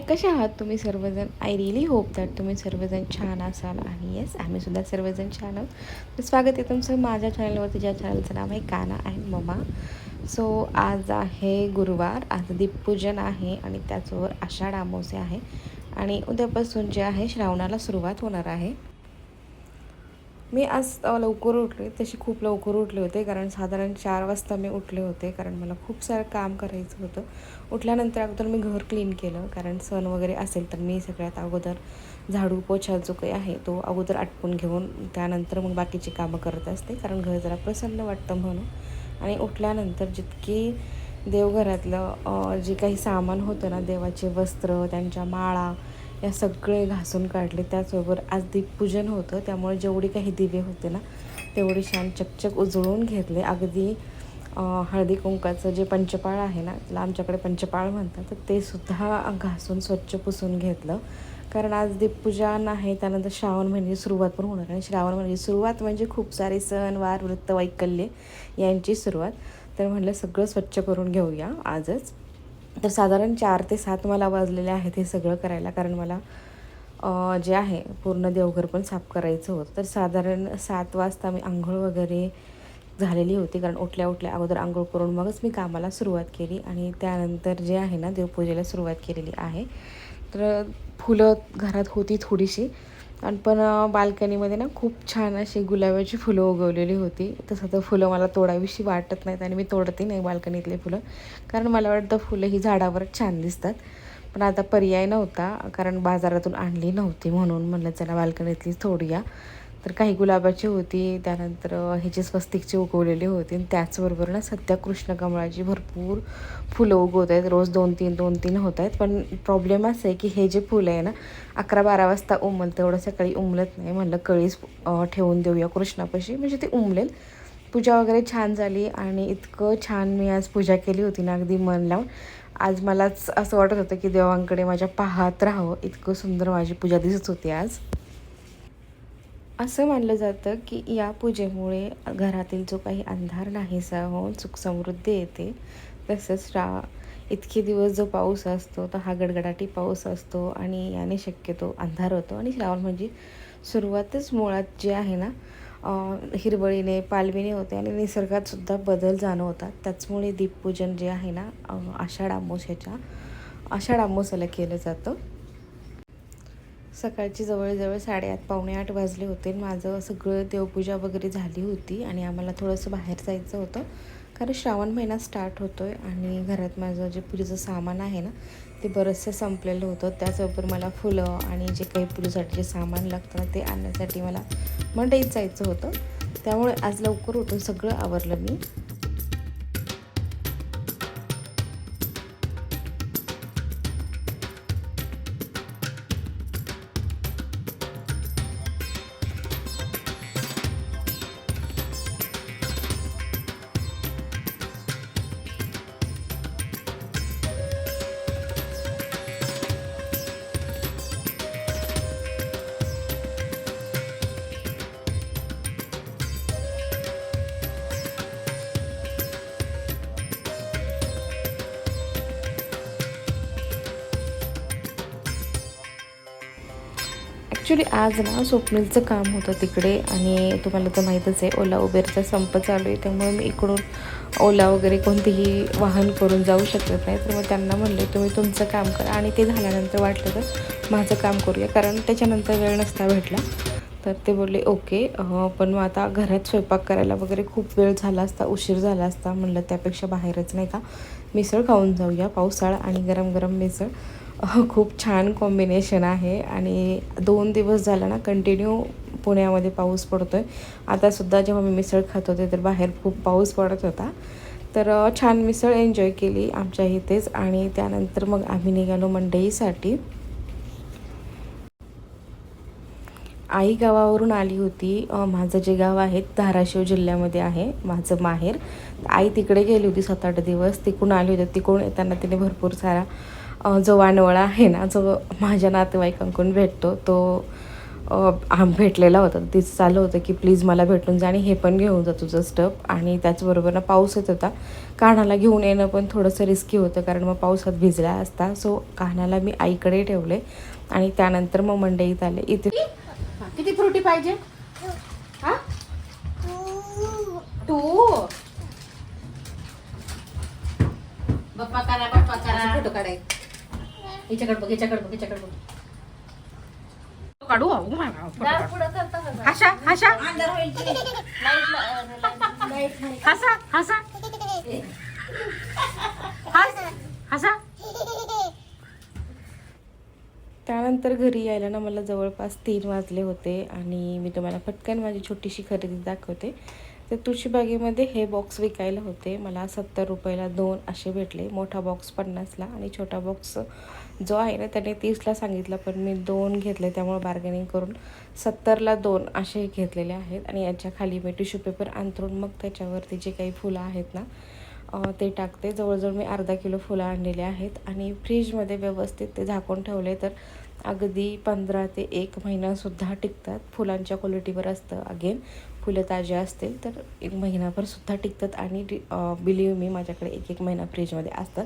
कसे आहात तुम्ही सर्वजण? आय रिअली होप दॅट तुम्ही सर्वजण छान असाल. आणि येस आम्हीसुद्धा सर्वजण छान आहोत. तर स्वागत आहे तुमचं माझ्या चॅनलवरती ज्या चॅनलचं नाव आहे काना अँड ममा. सो आज आहे गुरुवार आज दीपपूजन आहे आणि त्याचबरोबर आषाढ आमोसे आहे. आणि उद्यापासून जे आहे श्रावणाला सुरुवात होणार आहे. मी आज लवकर उठले तशी खूप लवकर उठले होते कारण साधारण चार वाजता मी उठले होते कारण मला खूप सारं काम करायचं होतं. उठल्यानंतर अगोदर मी घर क्लीन केलं कारण सण वगैरे असेल तर मी सगळ्यात अगोदर झाडू पोछा जो काही आहे तो अगोदर आटपून घेऊन त्यानंतर मग बाकीची कामं करत असते कारण घर जरा प्रसन्न वाटतं म्हणून. आणि उठल्यानंतर जितकी देवघरातलं जे काही सामान होतं ना देवाचे वस्त्र त्यांच्या माळा या सगळे घासून काढले. त्याचबरोबर आज दीपपूजन होतं. त्यामुळे जेवढे काही दिवे होते ना तेवढे छान चकचक उजळून घेतले. अगदी हळदी कुंकाचं जे पंचपाळ आहे ना त्याला आमच्याकडे पंचपाळ म्हणतात तर ते सुद्धा घासून स्वच्छ पुसून घेतलं. कारण आज दीपपूजन आहे त्यानंतर श्रावण महिन्याची सुरुवात पण होणार आणि श्रावण महिन्याची सुरुवात म्हणजे खूप सारे सण वार वृत्त वैकल्ये यांची सुरुवात. तर म्हटलं सगळं स्वच्छ करून घेऊया आजच. तर साधारण चार ते सात मला वाजलेले आहेत हे सगळं करायला कारण मला जे आहे पूर्ण देवघर पण साफ करायचं होतं. तर साधारण सात वाजता मी आंघोळ वगैरे झालेली होती. कारण उठल्या उठल्या अगोदर आंघोळ करून मगच मी कामाला सुरुवात केली आणि त्यानंतर जे आहे ना देवपूजेला सुरुवात केलेली आहे. तर फुलं घरात होती थोडीशी. आणि पण बाल्कनीमध्ये ना खूप छान अशी गुलाबाची फुलं उगवलेली होती. तसं तर फुलं मला तोडावीशी वाटत नाहीत आणि मी तोडते नाही बाल्कनीतले फुलं. कारण मला वाटतं फुलं ही झाडावर छान दिसतात. पण आता पर्याय नव्हता. कारण बाजारातून आणली नव्हती म्हणून म्हणलं चला बाल्कनीतलीच थोडूया तर काही गुलाबाची होती त्यानंतर ह्याची स्वस्तिकची उगवलेली होती. आणि त्याचबरोबर ना सध्या कृष्णकमळाची भरपूर फुलं उगवत आहेत. रोज दोन तीन दोन तीन होत आहेत. पण प्रॉब्लेम असं आहे की हे जे फुलं आहे ना अकरा बारा वाजता उमलतं. तेवढं सकाळी उमलत नाही. म्हणलं कळीच ठेवून देऊया कृष्णापाशी. म्हणजे ते उमलेल. पूजा वगैरे छान झाली आणि इतकं छान मी आज पूजा केली होती ना अगदी मन लावून. आज मलाच असं वाटत होतं की देवांकडे माझ्या पाहत राहावं. इतकं सुंदर माझी पूजा दिसत होती आज. असं मानलं जातं की या पूजेमुळे घरातील जो काही अंधार नाहीसा होऊन सुख समृद्धी येते तसंच रा इतके दिवस जो पाऊस असतो तर हा गडगडाटी पाऊस असतो आणि याने शक्यतो अंधार होतो. आणि श्रावण म्हणजे सुरुवातच मुळात जे आहे ना हिरवळीने पालवीने होते आणि निसर्गात सुद्धा बदल जाणवतात. त्याचमुळे दीपपूजन जे आहे ना आषाढ आषाढ ह्याच्या आषाढ आमोसाला केलं जातं. सकाळची जवळजवळ साडेआठ पावणे आठ वाजले होते. माझं सगळं देवपूजा वगैरे झाली होती आणि आम्हाला थोडंसं बाहेर जायचं होतं. कारण श्रावण महिना स्टार्ट होतो आहे आणि घरात माझं जे पूजेचं सामान आहे ना ते बरंचसं संपलेलं होतं. त्याचबरोबर मला फुलं आणि जे काही पूजेसाठी जे सामान लागतं ना ते आणण्यासाठी मला मंडईत जायचं होतं. त्यामुळे आज लवकर उठून सगळं आवरलं मी. ॲक्च्युली आज ना स्वप्नीलचं काम होतं तिकडे आणि तुम्हाला तर माहीतच आहे ओला उबेरचा संप चालू आहे त्यामुळे मी इकडून ओला वगैरे कोणतेही वाहन करून जाऊ शकत नाही. तर मग त्यांना म्हणले तुम्ही तुमचं काम करा. आणि ते झाल्यानंतर वाटलं तर माझं काम करूया कारण त्याच्यानंतर वेळ नसता भेटला. तर ते बोलले ओके पण मग आता घरात स्वयंपाक करायला वगैरे खूप वेळ झाला असता उशीर झाला असता म्हणलं त्यापेक्षा बाहेरच नाही का? मिसळ खाऊन जाऊया पावसाळा आणि गरम गरम मिसळ. खूप छान कॉम्बिनेशन आहे आणि दोन दिवस झाला ना कंटिन्यू पुण्यामध्ये पाऊस पडतो आहे आतासुद्धा जेव्हा मी मिसळ खात होते तर बाहेर खूप पाऊस पडत होता. तर छान मिसळ एन्जॉय केली आमच्या इथेच आणि त्यानंतर मग आम्ही निघालो मंडईसाठी. आई गावावरून आली होती. माझं जे गाव आहे धाराशिव जिल्ह्यामध्ये आहे माझं माहेर. आई तिकडे गेली होती सात आठ दिवस. तिकडून आली होती. तिकडून येताना तिने भरपूर सारा जो वानवळा आहे ना जो माझ्या नातेवाईकांकडून भेटतो तो आम भेटलेला होता. तिचं चालू होतं की प्लीज मला भेटून जा आणि हे पण घेऊन जा तुझं स्टप आणि त्याचबरोबर ना पाऊस येत होता. कान्हाला घेऊन येणं पण थोडंसं रिस्की होतं कारण मग पावसात भिजला असता. सो कान्हाला मी आईकडे ठेवले आणि त्यानंतर मग मंडईत आले. इथे किती फ्रुटी पाहिजे? तू? बप्पा करा बप्पा करा. फोटो काढाय हिच्याकडे बघ हिच्याकडे बघ हिच्याकडे बघ. काढू? अहो, मा- मा- फोटो काढू. हसा हसा. हसा हसा. हस हसा. त्यानंतर घरी यायला ना मला जवळपास तीन वाजले होते आणि मी तुम्हाला पटकन माझी छोटीशी खरेदी दाखवते. तर तुळशीबागेमध्ये हे बॉक्स विकायला होते. मला सत्तर रुपयाला दोन असे भेटले. मोठा बॉक्स पन्नासला आणि छोटा बॉक्स जो आहे ना त्याने तीसला सांगितलं पण मी दोन घेतले त्यामुळे बार्गेनिंग करून सत्तरला दोन असे घेतलेले आहेत. आणि याच्या खाली मी टिश्यू पेपर अंथरून मग त्याच्यावरती जे काही फुलं आहेत ना ते टाकते. जवळजवळ मी अर्धा किलो फुलं आणलेले आहेत. आणि फ्रीजमध्ये व्यवस्थित ते झाकून ठेवले तर अगदी पंधरा ते एक महिनासुद्धा टिकतात. फुलांच्या क्वालिटीवर असतं. अगेन फुलं ताजी असतील तर एक महिनाभर सुद्धा टिकतात आणि बिलीव मी माझ्याकडे एक एक महिना फ्रीजमध्ये असतात.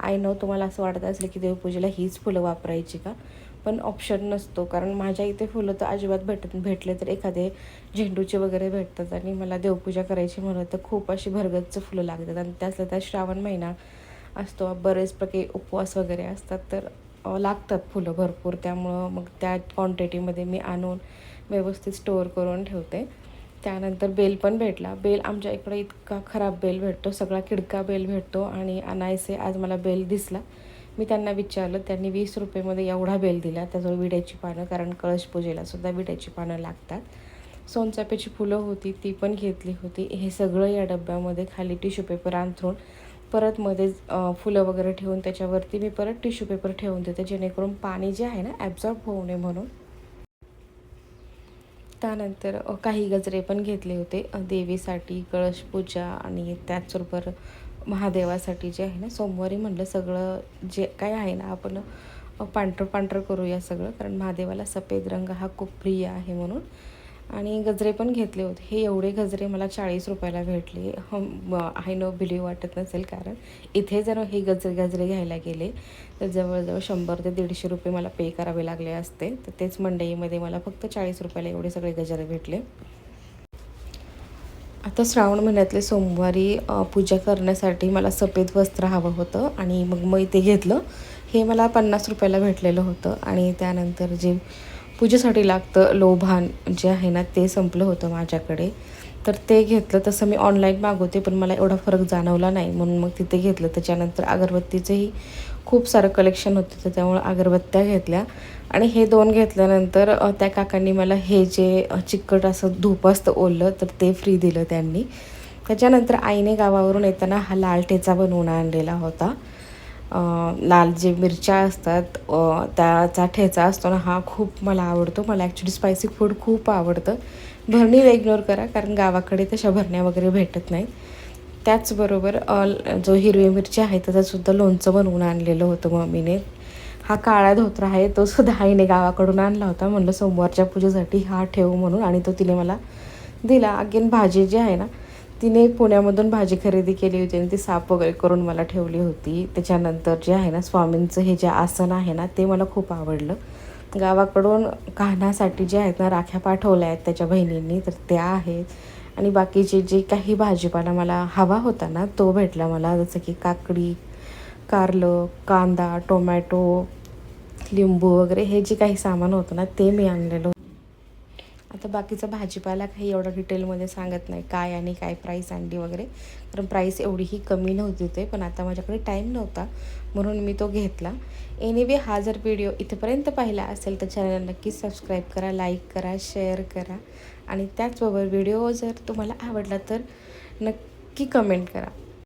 आय नो तुम्हाला असं वाटत असेल की देवपूजेला हीच फुलं वापरायची का? पण ऑप्शन नसतो. कारण माझ्या इथे फुलं तर अजिबात भेटत भेटले तर एखादे झेंडूचे वगैरे भेटतात आणि मला देवपूजा करायची म्हणलं तर खूप अशी भरगच्च फुलं लागतात. आणि त्यातल्या त्यात श्रावण महिना असतो. बरेच प्रकारे उपवास वगैरे असतात तर लागतात फुलं भरपूर. त्यामुळं मग त्या क्वांटिटीमध्ये मी आणून व्यवस्थित स्टोअर करून ठेवते. त्यानंतर बेल पण भेटला. बेल आमच्या इकडे इतका खराब बेल भेटतो सगळा किडका बेल भेटतो आणि अनायसे आज मला बेल दिसला. मी त्यांना विचारलं त्यांनी वीस रुपयेमध्ये एवढा बेल दिला. त्याजवळ विड्याची पानं कारण कळश पूजेला सुद्धा विड्याची पानं लागतात. सोनचाप्याची फुलं होती ती पण घेतली होती. हे सगळं या डब्यामध्ये खाली टिश्यू पेपर अंथरून परत मध्ये फुलं वगैरे ठेवून त्याच्यावरती मी परत टिश्यू पेपर ठेवून देते जेणेकरून पाणी जे आहे ना ॲब्झॉर्ब होऊ नये म्हणून. त्यानंतर काही गजरे पण घेतले होते. देवीसाठी कळश पूजा आणि त्याचबरोबर महादेवासाठी जे आहे ना सोमवारी म्हणलं सगळं जे काय आहे ना आपण पांढरं पांढरं करूया सगळं. कारण महादेवाला सफेद रंग हा खूप प्रिय आहे म्हणून. आणि गजरे पण घेतले होते. हे एवढे गजरे मला चाळीस रुपयाला भेटले. आय नो बिलीव वाटत नसेल कारण इथे जर हे गजरे गजरे घ्यायला गेले तर जवळजवळ शंभर ते दीडशे रुपये मला पे करावे लागले असते. तर तेच मंडईमध्ये मला फक्त चाळीस रुपयाला एवढे सगळे गजरे भेटले. आता श्रावण महिन्यातले सोमवारी पूजा करण्यासाठी मला सफेद वस्त्र हवं होतं आणि मग मी ते घेतलं. हे मला पन्नास रुपयाला भेटलेलं होतं आणि त्यानंतर जे पूजेसाठी लागतं लोभान जे आहे ना ते संपलं होतं माझ्याकडे. तर ते घेतलं तसं मी ऑनलाईन मागवते पण मला एवढा फरक जाणवला नाही. म्हणून मग तिथे घेतलं. त्याच्यानंतर अगरबत्तीचंही खूप सारं कलेक्शन होतं तर त्यामुळं अगरबत्त्या घेतल्या. आणि हे दोन घेतल्यानंतर त्या काकांनी मला हे जे चिकट असं धूप असतं ओललं तर ते फ्री दिलं त्यांनी. त्याच्यानंतर आईने गावावरून येताना हा लाल ठेचा बनवून आणलेला होता. लाल जे मिरच्या असतात त्याचा ठेचा असतो ना हा खूप मला आवडतो. मला ॲक्च्युली स्पायसी फूड खूप आवडतं. भरणीला इग्नोर करा कारण गावाकडे तशा भरण्या वगैरे भेटत नाहीत. त्याचबरोबर जो हिरवी मिरची आहे त्याचंसुद्धा लोणचं बनवून आणलेलं होतं मम्मीने. हा काळा धोत्रा आहे तो सुद्धा आईने गावाकडून आणला होता. म्हणलं सोमवारच्या पूजेसाठी हा ठेवू म्हणून आणि तो तिने मला दिला. अगेन भाजी जी आहे ना तिने पुण्यामधून भाजी खरेदी केली होती आणि ती साफ वगैरे करून मला ठेवली होती. त्याच्यानंतर जे आहे ना स्वामींचं हे जे आसन आहे ना ते मला खूप आवडलं. गावाकडून कान्हासाठी जे आहेत ना राख्या पाठवल्या आहेत त्याच्या बहिणींनी तर त्या आहेत. आणि बाकीचे जे काही भाजीपाला मला हवा होता ना तो भेटला मला. जसं की काकडी कारलं कांदा टोमॅटो लिंबू वगैरे हे जे काही सामान होतं ना ते मी आणलेलं होतं. आता बाकीचा भाजीपाला काही एवढं डिटेलमध्ये सांगत नाही काय आणि काय प्राईस आणली वगैरे. कारण प्राईस एवढीही कमी नव्हती ते पण आता माझ्याकडे टाईम नव्हता म्हणून मी तो घेतला. एनिवे हा जर व्हिडिओ इथेपर्यंत पाहिला असेल तर चॅनल नक्कीच सबस्क्राईब करा लाईक करा शेअर करा. आणि त्याचबरोबर व्हिडिओ जर तुम्हाला आवडला तर नक्की कमेंट करा.